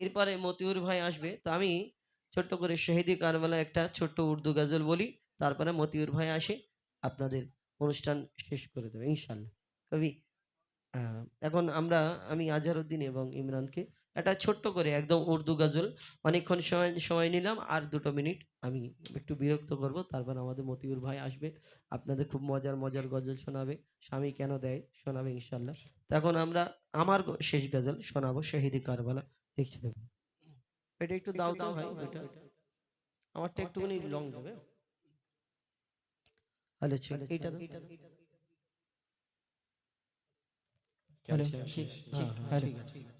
এরপরে মতিউর ভাই আসবে। তো আমি ছোট্ট করে শহীদি কারবালা একটা ছোট্ট উর্দু গজল বলি, তারপরে মতিউর ভাই আসে, আপনাদের অনুষ্ঠান শেষ করে দেবে ইনশাল্লাহ কবি এখন আমরা, আমি আজহারউদ্দিন এবং ইমরানকে একটা ছোট্ট করে একদম উর্দু গজল, অনেকক্ষণ সময় সময় নিলাম, আর দুটো মিনিট আমি একটু বিরক্ত করব, তারপর আমাদের মতিউর ভাই আসবে, আপনাদের খুব মজার মজার গজল শোনাবে, স্বামী কেন দেয়, শোনাবে ইনশাল্লাহ তখন আমরা, আমার শেষ গজল শোনাবো, শহীদি কারবালা। দেখছি দেবো এটা একটু দাও দাও ভাই এটা আমারটা একটুখানি লং দেবে। হ্যালো ছিল। এইটা হ্যালো। হ্যাঁ ঠিক আছে।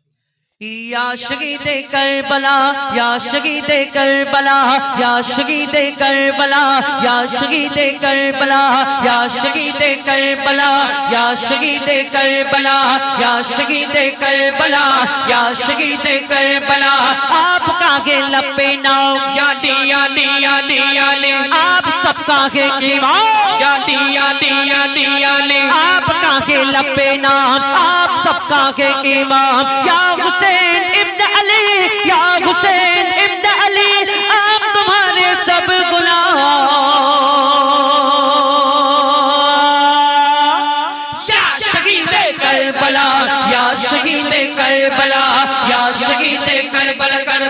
یا شہید کربلا، یا شہید کربلا، یا شہید کربلا، یا شہید کربلا، یا شہید کربلا، یا شہید کربلا، یا شہید کربلا، یا شہید کربلا۔ آپ کا گے لپے یا دیا دیا دیا لے۔ آپ سب کا گے کیوا یا دیا دیا دیا لے۔ آپ کا گے لپے نام، آپ سب کا گے امام یا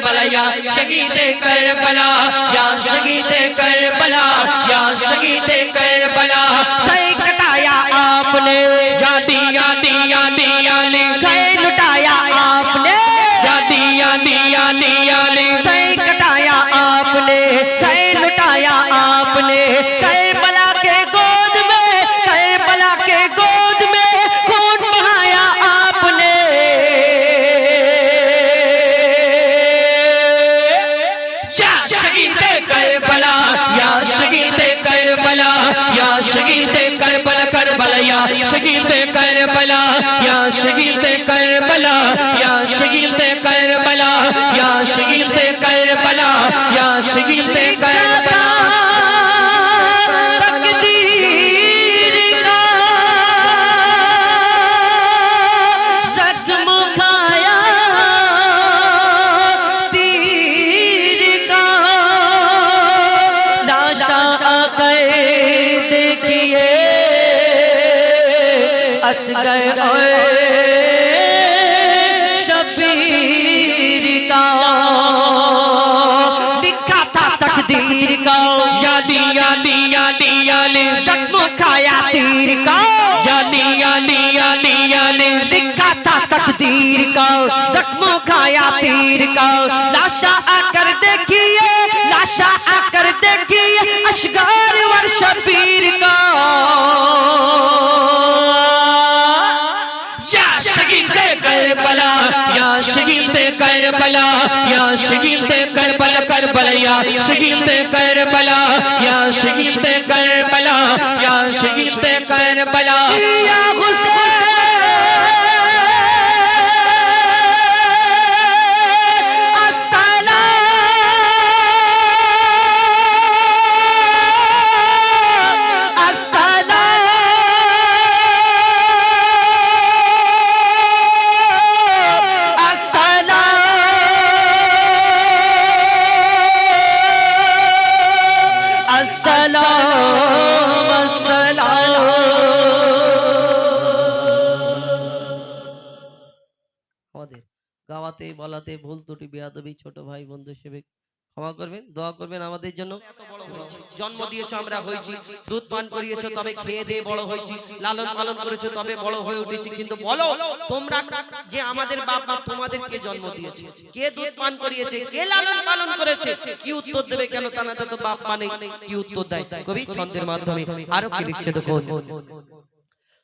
کربلا، یا شہید کربلا، یا شہید کربلا، یا شہید کربلا سر کٹایا آپ نے جاتیا شہید کربلا یا شہید کربلا یا شہید کربلا یا شہید کربلا یا شہید کربلا اصغر اور شبیر کا لکھا تھا تقدیر کا۔ یادی یادی یادی یادی زخم کھایا تیر کا۔ یادی دیا دیا یادی لکھا تھا تقدیر کا۔ زخم کھایا تیر کا۔ لاشا آ کر دیکھیے لاشا آ کر دیکھیے اشغار ور شبیر کا۔ کربلا یا شہید کربلا کربلا یا شہید کربلا یا شہید کربلا یا شہید کربلا یا গাওয়াতে বলাতে ভুল ত্রুটি, বেয়াদবি, ছোট ভাই, বন্ধু হিসেবে ক্ষমা করবেন, দোয়া করবেন আমাদের জন্য। জন্ম দিয়েছ আমরা হয়েছি, দুধ পান করিয়েছো তবে খেয়ে দিয়ে বড় হয়েছি, লালন পালন করেছ তবে বড় হয়ে উঠেছি, কিন্তু বলো, তোমরা যে আমাদের বাপ মা তোমাদেরকে জন্ম দিয়েছে? কে দুধ পান করিয়েছে? কে লালন পালন করেছে? কি উত্তর দেবে কেন তানাতে তো বাপ মানে কি উত্তর দেয়? কবি ছন্দের মাধ্যমে আরও কি লিখছে দেখুন।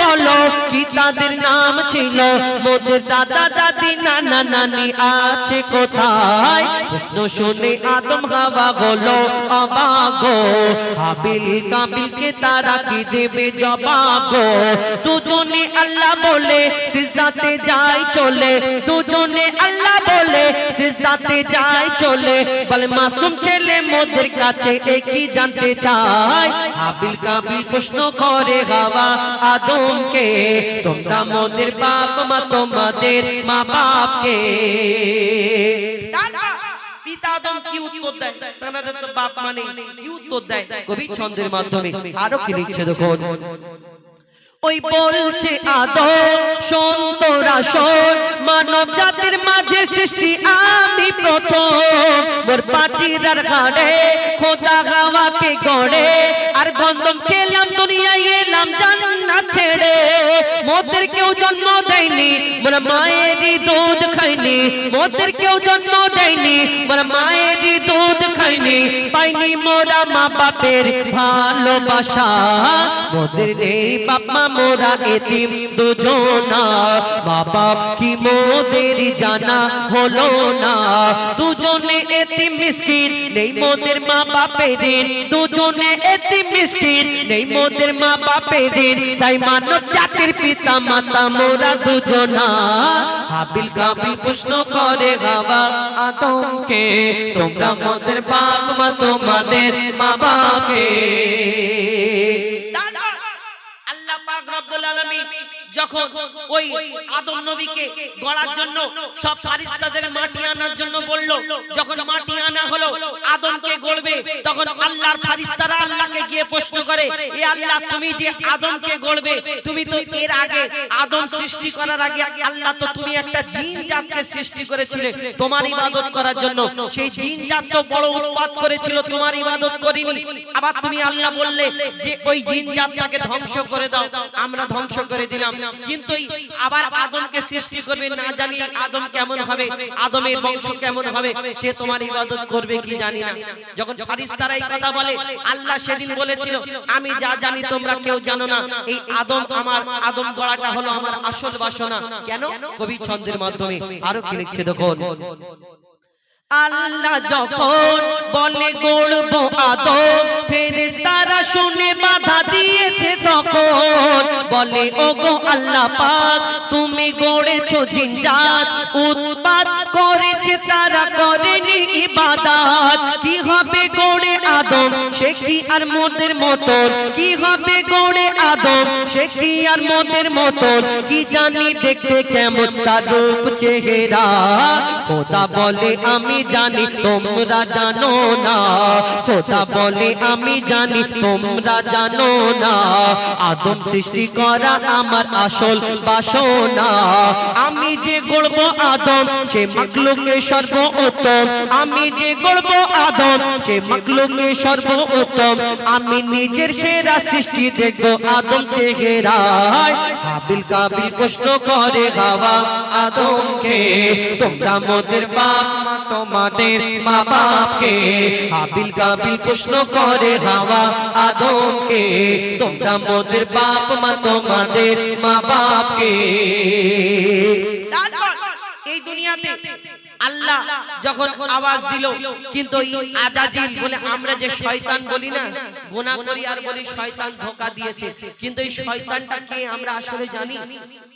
বলো কি তাদের নাম ছিল? মোদের দাদা, দাদি, নানা, নানি আছে কোথায়? প্রশ্ন শুনে আদম হাওয়া হলো অবাক গো, হাবিল কাবিলকে তারা কি দেবে জবাব দুজনে আল্লাহ বলে, সিজদাতে যায় চলে। দুজনে আল্লাহ বলে, সিজদাতে যায় চলে। বলে, মাসুম ছেলে মোদের কাছে একই জানতে চায়। হাবিল কাবিল প্রশ্ন করে, হাওয়া আদমকে তোমরা মোদের বাপ মা, তোমাদের মা বাপকে। বাপ মানে কি উত্তর দেয়? কবি ছন্দের মাধ্যমে। আরও কি লিখছে দেখুন? ওই বলছে আদম শোন তোরা মানব জাতির মাঝে সৃষ্টি, আমি প্রথম। খোদা হাওয়াকে গড়ে, আর গন্ধম খেলাম মোদের কেউ জন্ম দেয়নি মোর মায়েরই দুধ খাইনি। মোদের কেউ জন্ম দেয়নি মোর মায়েরই দুধ খাইনি। পাইনি মোরা মা বাপের ভালোবাসা। মোদের নেই বাপ মা মোরা এতিম দুজনা। বাপ কি মোদের জানা হলো না? দুজনে এতিম মিসকিন, নেই মোদের মা বাপের দুজনে এতিম মিসকিন, নেই মোদের মা বাপের তাই মানব জাতির পিতা, মাতা, মোরা দুজনা। হাবিল কাবিল প্রশ্ন করে গাওয়া আদমকে, তোমরা মোদের বাপ, মা তোমাদের মা বাপকে আল্লাহ পাক রব্বুল আলামিন যখন ওই আদম নবীকে গড়ার জন্য সব ফারিস্তাদের মাটি আনার জন্য বলল, যখন মাটি আনা হলো, আদমকে গড়বে তখন আল্লাহর ফারিস্তারা আল্লাহকে গিয়ে প্রশ্ন করে, এ আল্লাহ, তুমি যে আদমকে গড়বে তুমি তো এর আগে আদম সৃষ্টি করার আগে আল্লাহ তো তুমি একটা জিন জাতকে সৃষ্টি করেছিলে, তোমার ইবাদত করার জন্য। সেই জিন জাত তো বড় উৎপাত করেছিল, তোমার ইবাদত করিনি। আবার তুমি আল্লাহ বললে যে, ওই জিন জাতটাকে ধ্বংস করে দাও, আমরা ধ্বংস করে দিলাম। কিন্তু আবার আদমকে সৃষ্টি করবে, না জানি আদম কেমন হবে, আদমের বংশ কেমন হবে, সে তোমার ইবাদত করবে কি জানি না। যখন ফারিস্তারা এই কথা বলে, আল্লাহ সেদিন বলেছিল, আমি যা জানি তোমরা কেউ জানো না। এই আদম আমার, আদম গড়াটা হলো আমার আসল বাসনা। কেন? কবি ছন্দের মাধ্যমে। আরও কি লিখছে দেখুন। আল্লাহ যখন বলে গড়ব আদম, ফেরেশতারা শুনে দিয়েছে বলে, ওগো আল্লাহ পাক, তুমি গড়েছো জিনজাত, উৎপাত করেছে তারা করেনি ইবাদাত। কি হবে গড়ে কি আর মোদের মতন? কি হবে গড়ে আদম সে কি আর মোদের কি জানি দেখতে কেমন খোদা বলে, আমি জানি তোমরা জানো না। খোদা বলে, আমি জানি তোমরা জানো না। আদম সৃষ্টি করা আমার আসল বাসনা। আমি যে গড়ব আদম, সে মাকলুকে সর্ব উত্তম আমি যে গড়ব আদম, সে মাকলুকে সর্ব উত্তম। আমি নিজের সেরা সৃষ্টি দেখব, আদম চেহারায়। হাবিল কাবিল প্রশ্ন করে হাওয়া আদমকে, তোমরা মোদের বাপ তোমাদের মা বাপকে হাবিল কাবিল প্রশ্ন করে হাওয়া আদমকে, তোমরা মোদের বাপ মা, তোমাদের মা বাপকে এই দুনিয়াতে আল্লাহ যখন আওয়াজ দিল, কিন্তু বলে আমরা যে শয়তান বলি না গোনা করি আর বলি শয়তান ধোকা দিয়েছে। কিন্তু এই শয়তানটা কে আমরা আসলে জানি?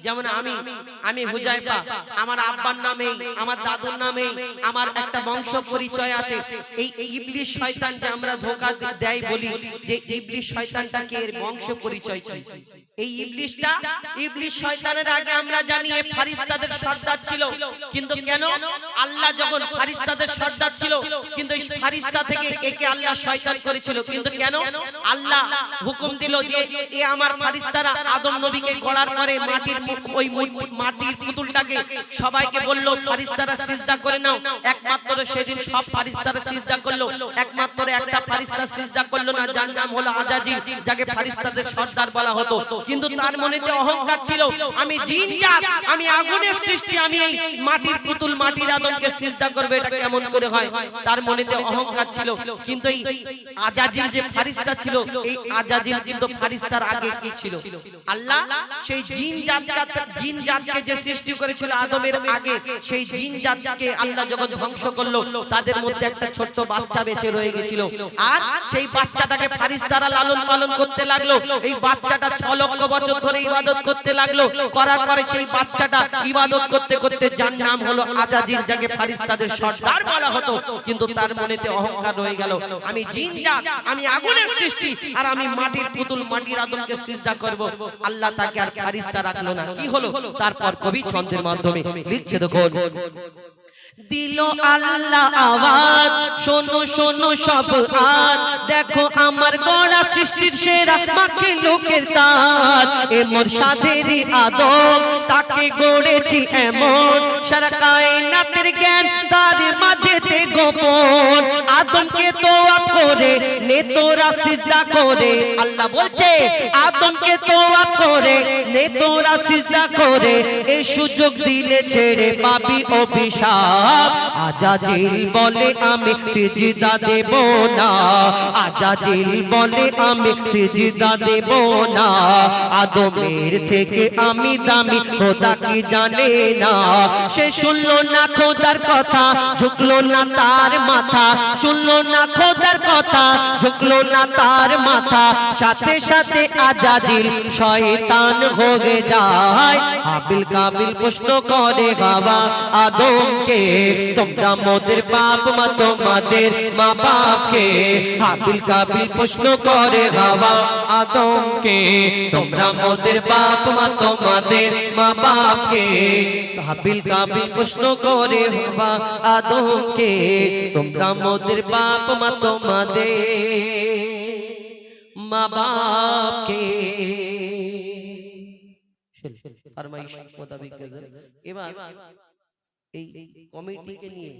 যেমন আমি আমি হুজাইফা, আমার আব্বার নামে, আমার দাদুর নামে, আমার একটা বংশ পরিচয় আছে। এই ইবলিশ শয়তান যে আমরা ধোকা দেয় বলি যে ইবলিশ শয়তানটা কে? এর বংশ পরিচয় এই ইবলিশটা ইবলিশ শয়তানের আগে আমরা জানি এ ফারিস্তাদের সর্দার ছিল। কিন্তু কেন? আল্লাহ যখন ফারিস্তাদের সর্দার ছিল কিন্তু এই ফারিস্তা থেকে একে আল্লাহ শয়তান করেছিল। কিন্তু কেন? আল্লাহ হুকুম দিল যে এ আমার ফারিস্তারা আদম নবীকে গড়ার পরে মাটির ওই মাটির পুতুলটাকে সবাইকে বলল ফারিস্তারা সিজদা করে নাও। একমাত্র সেদিন সব ফারিস্তারা সিজদা করল। একমাত্র একটা ফারিস্তা সিজদা করল না যার নাম হলো আজাজিল যাকে ফারিস্তাদের সর্দার বলা হতো কিন্তু তার মনেতে অহংকার ছিল। আমি জিন জাত আমি আগুনের সৃষ্টি আমি এই মাটির পুতুল মাটির আদমকে সিজদা করবে এটা কেমন করে হয়। তার মনেতে অহংকার ছিল। কিন্তু এই আজাজিল যে ফারিস্তা ছিল এই আজাজিল কিন্তু ফারিস্তার আগে কি ছিল? আল্লাহ সেই জিন জাত জিন জাতকে যে সৃষ্টি করেছিল আদমের আগে সেই জিন জাতকে আল্লাহ যখন ধ্বংস করল তাদের মধ্যে একটা ছোট্ট বাচ্চা বেঁচে রয়ে গেছিল। আর সেই বাচ্চাটাকে ফারিস্তারা লালন পালন করতে লাগল এই বাচ্চাটা ছ লক্ষ বছর ধরে ইবাদত করতে লাগল। করার পরে সেই বাচ্চাটা ইবাদত করতে করতে যার নাম হলো আজাজিল, যাকে ফারিস্তাদের সর্দার বলা হতো, কিন্তু তার মনেতে অহংকার রয়ে গেল। আমি জিন জাত, আমি আগুনের সৃষ্টি, আর আমি মাটির পুতুল মাটির আদমকে সিজদা করব। আল্লাহ তাকে আর ফারিস্তা রাখল না। কি হলো? তারপর কবি ছন্দের মাধ্যমে লিখছে, দেখুন। দিল আল্লাহ আওয়াজ, শোনো শোনো সব আজ দেখো আমার সৃষ্টির সেরা মাকে লোকের তার। এ মোর সাধেরই আদম তাকে গড়েছি এমন। সারা কায়নাতের জ্ঞান তার মাঝেতে গোপন। আদমকে তোয়া করে নে তোরা সিজদা করে। আল্লাহ বলছে, আদমকে তোয়া করে নে তোরা সিজদা করে। এই সুযোগ দিলে ছেড়ে পাবি অভিশাপ। আজাজিল বলে আমি সিজদা দেব না। আজাজিল বলে আমি সিজদা দেব না। আদমের থেকে আমি দামি, খোদা কি জানে না। সে শুনলো না খোদার কথা, ঝুঁকলো না তার মাথা। শুনলো না খোদার কথা, ঝুঁকলো না তার মাথা। সাথে সাথে আজাজিল শয়তান হয়ে যায়। হাবিল কাবিল প্রশ্ন করে, বাবা আদমকে, তোমরা মোদের বাপ মা, তোমাদের মা বাপকে হাবিল কাবিল প্রশ্ন করে বাবা, আদমকে। তোমরা মোদের বাপ মা, তোমাদের মা বাপকে। হাবিল কাবিল প্রশ্ন করে বাবা, আদমকে। তোমরা মোদের বাপ মা, তোমাদের মা বাপকে। ফরমাইশ মোতাবিক এবার এই কমিটিকে নিয়ে